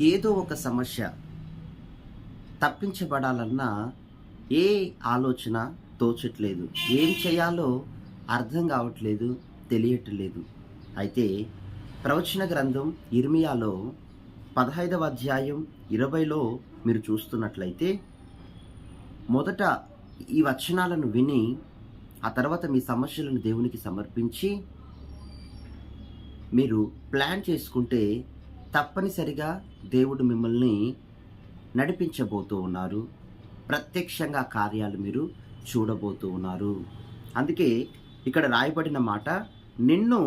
ఏదో ఒక సమస్య తప్పించబడాలన్నా ఏ ఆలోచన తోచట్లేదు. ఏం చేయాలో అర్థం కావట్లేదు తెలియట్లేదు. అయితే ప్రవచన గ్రంథం ఇర్మియాలో పదహైదవ అధ్యాయం ఇరవైలో మీరు చూస్తున్నట్లయితే మొదట ఈ వచనాలను విని ఆ తర్వాత మీ సమస్యలను దేవునికి సమర్పించి మీరు ప్లాన్ చేసుకుంటే తప్పనిసరిగా దేవుడు మిమ్మల్ని నడిపించబోతూ ఉన్నారు. ప్రత్యక్షంగా కార్యాలు మీరు చూడబోతూ ఉన్నారు. అందుకే ఇక్కడ రాయబడిన మాట నిన్ను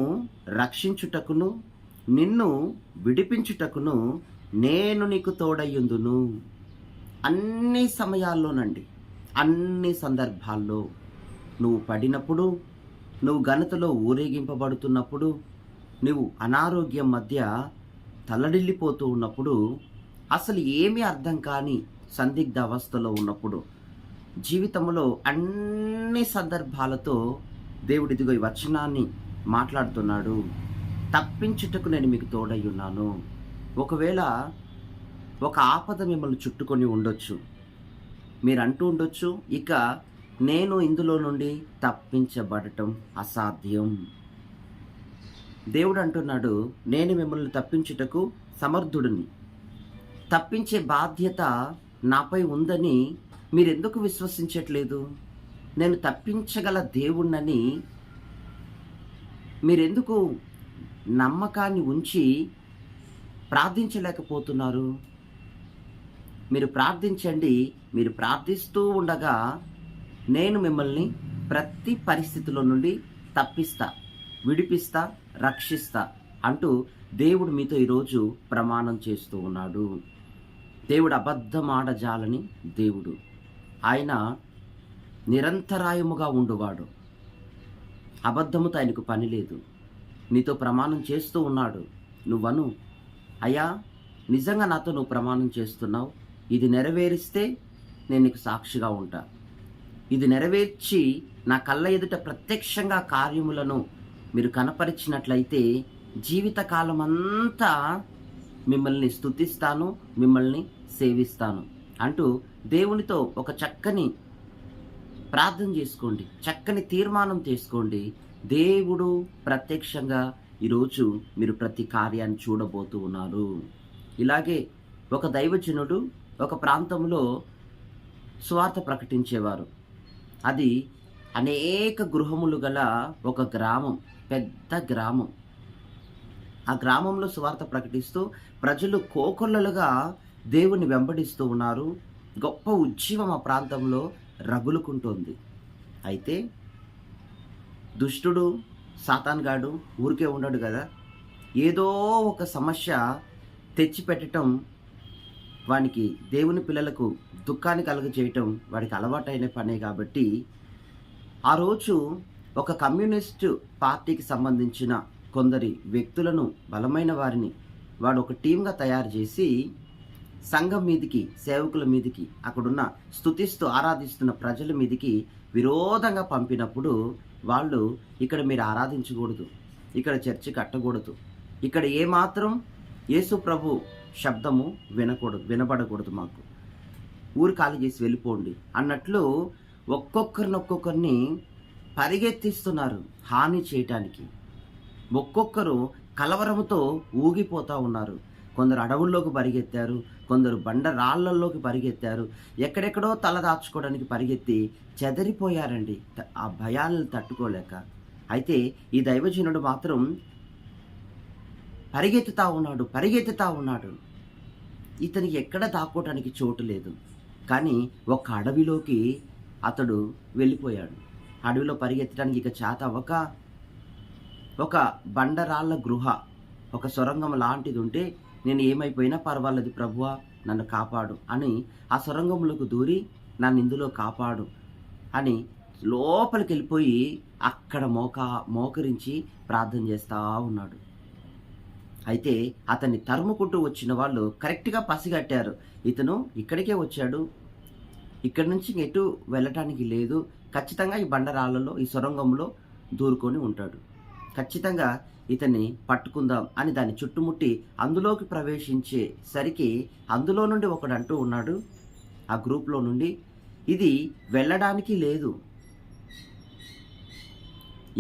రక్షించుటకును నిన్ను విడిపించుటకును నేను నీకు తోడయ్యుందును. అన్ని సమయాల్లోనండి అన్ని సందర్భాల్లో. నువ్వు పడినప్పుడు నువ్వు ఘనతలో ఊరేగింపబడుతున్నప్పుడు నువ్వు అనారోగ్యం మధ్య తల్లడిల్లిపోతూ ఉన్నప్పుడు అసలు ఏమీ అర్థం కాని సందిగ్ధ అవస్థలో ఉన్నప్పుడు జీవితంలో అన్ని సందర్భాలతో దేవుడు ఇదిగో ఈ వచనాన్ని మాట్లాడుతున్నాడు. తప్పించుటకు నేను మీకు తోడై ఉన్నాను. ఒకవేళ ఒక ఆపద మిమ్మల్ని చుట్టుకొని ఉండొచ్చు. మీరు అంటూ ఉండొచ్చు. ఇక నేను ఇందులో నుండి తప్పించబడటం అసాధ్యం. దేవుడు అంటున్నాడు నేను మిమ్మల్ని తప్పించుటకు సమర్థుడిని. తప్పించే బాధ్యత నాపై ఉందని మీరెందుకు విశ్వసించట్లేదు? నేను తప్పించగల దేవుణ్ణని మీరెందుకు నమ్మకాన్ని ఉంచి ప్రార్థించలేకపోతున్నారు? మీరు ప్రార్థించండి మీరు ప్రార్థిస్తూ ఉండగా నేను మిమ్మల్ని ప్రతి పరిస్థితిలో నుండి తప్పిస్తా. విడిపిస్తా రక్షిస్తా అంటూ దేవుడు మీతో ఈరోజు ప్రమాణం చేస్తూ ఉన్నాడు. దేవుడు అబద్ధం ఆడజాలని దేవుడు. ఆయన నిరంతరాయముగా ఉండువాడు. అబద్ధముతో ఆయనకు పని లేదు. నీతో ప్రమాణం చేస్తూ ఉన్నాడు. నువ్వను అయ్యా నిజంగా నాతో నువ్వు ప్రమాణం చేస్తున్నావు. ఇది నెరవేరిస్తే నేను నీకు సాక్షిగా ఉంటా. ఇది నెరవేర్చి నా కళ్ళ ఎదుట ప్రత్యక్షంగా కార్యములను మీరు కనపరిచినట్లయితే జీవితకాలం అంతా మిమ్మల్ని స్తుతిస్తాను మిమ్మల్ని సేవిస్తాను అంటూ దేవునితో ఒక చక్కని ప్రార్థన చేసుకోండి చక్కని తీర్మానం చేసుకోండి. దేవుడు ప్రత్యక్షంగా ఈరోజు మీరు ప్రతి కార్యాన్ని చూడబోతూ ఉన్నారు. ఇలాగే ఒక దైవజనుడు ఒక ప్రాంతంలో స్వార్థ ప్రకటించేవారు. అది అనేక గృహములు గల ఒక గ్రామం. పెద్ద గ్రామం. ఆ గ్రామంలో సువార్త ప్రకటిస్తూ ప్రజలు కోకొల్లలుగా దేవుని వెంబడిస్తూ ఉన్నారు. గొప్ప ఉజ్జీవం ఆ ప్రాంతంలో రగులుకుంటోంది. అయితే దుష్టుడు సాతాన్గాడు ఊరికే ఉండడు కదా. ఏదో ఒక సమస్య తెచ్చిపెట్టడం వానికి దేవుని పిల్లలకు దుఃఖాన్ని కలుగ చేయటం వాడికి అలవాటైన పనే కాబట్టి ఆ రోజు ఒక కమ్యూనిస్టు పార్టీకి సంబంధించిన కొందరి వ్యక్తులను బలమైన వారిని వాడు ఒక టీంగా తయారు చేసి సంఘం మీదికి సేవకుల మీదికి అక్కడున్న స్థుతిస్తూ ఆరాధిస్తున్న ప్రజల మీదికి విరోధంగా పంపినప్పుడు వాళ్ళు ఇక్కడ మీరు ఆరాధించకూడదు ఇక్కడ చర్చి కట్టకూడదు ఇక్కడ ఏమాత్రం యేసు ప్రభు శబ్దము వినకూడదు వినబడకూడదు మాకు. ఊరు ఖాళీ చేసి వెళ్ళిపోండి అన్నట్లు ఒక్కొక్కరిని ఒక్కొక్కరిని పరిగెత్తిస్తున్నారు హాని చేయటానికి. ఒక్కొక్కరు కలవరముతో ఊగిపోతూ ఉన్నారు. కొందరు అడవుల్లోకి పరిగెత్తారు కొందరు బండ రాళ్ళల్లోకి పరిగెత్తారు ఎక్కడెక్కడో తల దాచుకోవడానికి పరిగెత్తి చెదరిపోయారండి. ఆ భయాలను తట్టుకోలేక. అయితే ఈ దైవజనుడు మాత్రం పరిగెత్తుతా ఉన్నాడు పరిగెత్తుతా ఉన్నాడు. ఇతనికి ఎక్కడ దాక్కోవటానికి చోటు లేదు. కానీ ఒక అడవిలోకి అతడు వెళ్ళిపోయాడు. అడవిలో పరిగెత్తడానికి ఇక చేత ఒక ఒక బండరాళ్ళ గృహ ఒక సొరంగం లాంటిది ఉంటే నేను ఏమైపోయినా పర్వాలేదు ప్రభువా నన్ను కాపాడు అని ఆ సొరంగంలోకి దూరి నన్ను ఇందులో కాపాడు అని లోపలికి వెళ్ళిపోయి అక్కడ మోక మోకరించి ప్రార్థన చేస్తూ ఉన్నాడు. అయితే అతన్ని తరుముకుంటూ వచ్చిన వాళ్ళు కరెక్ట్గా పసిగట్టారు ఇతను ఇక్కడికే వచ్చాడు. ఇక్కడి నుంచి ఎటు వెళ్ళటానికి లేదు. ఖచ్చితంగా ఈ బండరాళ్ళలో ఈ సొరంగంలో దూరుకొని ఉంటాడు. ఖచ్చితంగా ఇతన్ని పట్టుకుందాం అని దాన్ని చుట్టుముట్టి అందులోకి ప్రవేశించేసరికి అందులో నుండి ఒకడు అంటూ ఉన్నాడు. ఆ గ్రూప్లో నుండి ఇది వెళ్ళడానికి లేదు.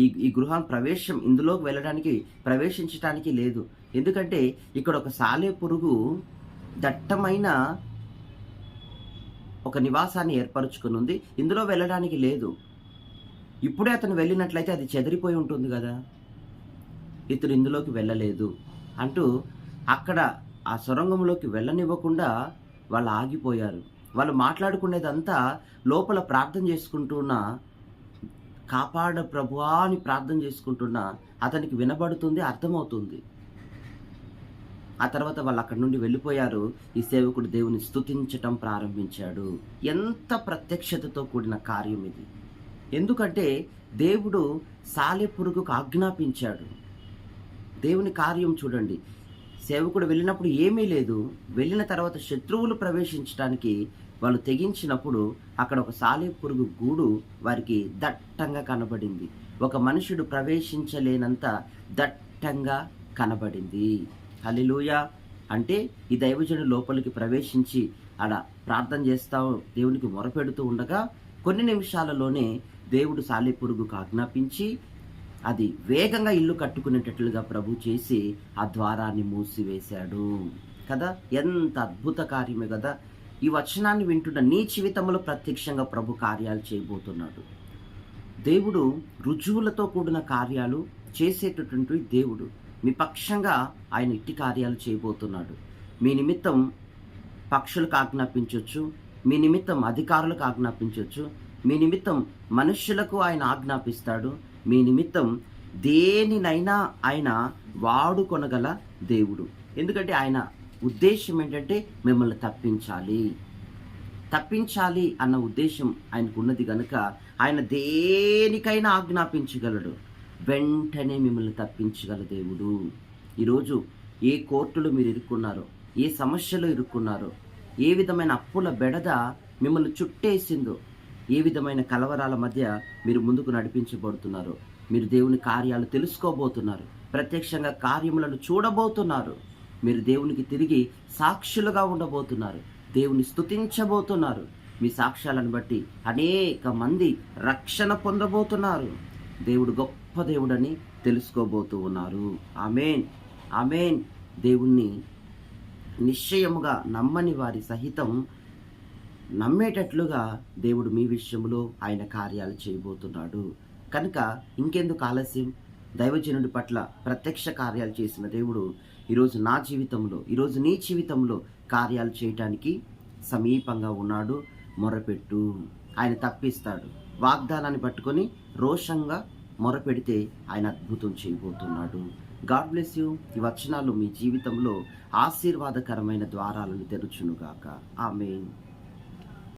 ఈ ఈ గృహం ప్రవేశం ఇందులోకి వెళ్ళడానికి ప్రవేశించడానికి లేదు. ఎందుకంటే ఇక్కడ ఒక సాలే పురుగు దట్టమైన ఒక నివాసాన్ని ఏర్పరచుకుని ఉంది ఇందులో వెళ్ళడానికి లేదు. ఇప్పుడే అతను వెళ్ళినట్లయితే అది చెదిరిపోయి ఉంటుంది కదా. ఇతను ఇందులోకి వెళ్ళలేదు అంటూ అక్కడ ఆ సొరంగంలోకి వెళ్ళనివ్వకుండా వాళ్ళు ఆగిపోయారు. వాళ్ళు మాట్లాడుకునేదంతా లోపల ప్రార్థన చేసుకుంటున్న కాపాడ ప్రభువా అని ప్రార్థన చేసుకుంటున్న అతనికి వినబడుతుంది అర్థమవుతుంది. ఆ తర్వాత వాళ్ళు అక్కడి నుండి వెళ్ళిపోయారు. ఈ సేవకుడు దేవుని స్తుతించటం ప్రారంభించాడు. ఎంత ప్రత్యక్షతతో కూడిన కార్యం ఇది. ఎందుకంటే దేవుడు సాలెపురుగుకు ఆజ్ఞాపించాడు. దేవుని కార్యం చూడండి. సేవకుడు వెళ్ళినప్పుడు ఏమీ లేదు. వెళ్ళిన తర్వాత శత్రువులు ప్రవేశించడానికి వాళ్ళు తెగించినప్పుడు అక్కడ ఒక సాలెపురుగు గూడు వారికి దట్టంగా కనబడింది. ఒక మనుషుడు ప్రవేశించలేనంత దట్టంగా కనబడింది. హలిలూయ అంటే ఈ దైవజనుడు లోపలికి ప్రవేశించి అలా ప్రార్థన చేస్తావు దేవునికి మొరపెడుతూ ఉండగా కొన్ని నిమిషాలలోనే దేవుడు సాలెపురుగుకు ఆజ్ఞాపించి అది వేగంగా ఇల్లు కట్టుకునేటట్లుగా ప్రభు చేసి ఆ ద్వారాన్ని మూసివేశాడు. కదా? ఎంత అద్భుత కార్యమే కదా? ఈ వచనాన్ని వింటున్న నీ జీవితంలో ప్రత్యక్షంగా ప్రభు కార్యాలు చేయబోతున్నాడు. దేవుడు రుజువులతో కూడిన కార్యాలు చేసేటటువంటి దేవుడు. మీ పక్షంగా ఆయన ఇట్టి కార్యాలు చేయబోతున్నాడు. మీ నిమిత్తం పక్షులకు ఆజ్ఞాపించవచ్చు మీ నిమిత్తం అధికారులకు ఆజ్ఞాపించవచ్చు మీ నిమిత్తం మనుష్యులకు ఆయన ఆజ్ఞాపిస్తాడు మీ నిమిత్తం దేనినైనా ఆయన వాడుకొనగల దేవుడు. ఎందుకంటే ఆయన ఉద్దేశం ఏంటంటే మిమ్మల్ని తప్పించాలి. తప్పించాలి అన్న ఉద్దేశం ఆయనకు ఉన్నది కనుక ఆయన దేనికైనా ఆజ్ఞాపించగలడు. వెంటనే మిమ్మల్ని తప్పించగల దేవుడు. ఈరోజు ఏ కోర్టులో మీరు ఇరుక్కున్నారో ఏ సమస్యలో ఇరుక్కున్నారో ఏ విధమైన అప్పుల బెడద మిమ్మల్ని చుట్టేసిందో ఏ విధమైన కలవరాల మధ్య మీరు ముందుకు నడిపించబడుతున్నారు మీరు దేవుని కార్యాలు తెలుసుకోబోతున్నారు ప్రత్యక్షంగా కార్యములను చూడబోతున్నారు మీరు దేవునికి తిరిగి సాక్షులుగా ఉండబోతున్నారు దేవుని స్తుతించబోతున్నారు మీ సాక్ష్యాలను బట్టి అనేక మంది రక్షణ పొందబోతున్నారు. దేవుడు గొప్ప దేవుడని తెలుసుకోబోతూ ఉన్నారు. ఆమెన్. ఆమెన్. దేవుణ్ణి నిశ్చయముగా నమ్మని వారి సహితం నమ్మేటట్లుగా దేవుడు మీ విషయంలో ఆయన కార్యాలు చేయబోతున్నాడు. కనుక ఇంకెందుకు ఆలస్యం? దైవజనుడి పట్ల ప్రత్యక్ష కార్యాలు చేసిన దేవుడు ఈరోజు నా జీవితంలో ఈరోజు నీ జీవితంలో కార్యాలు చేయటానికి సమీపంగా ఉన్నాడు. మొరపెట్టు. ఆయన తప్పిస్తాడు. వాగ్దానాన్ని పట్టుకొని రోషంగా మొరపెడితే ఆయన అద్భుతం చేయబోతున్నాడు. God bless you. ఈ వచనాలు మీ జీవితంలో ఆశీర్వాదకరమైన ద్వారాలను తెరుచునుగాక. ఆమె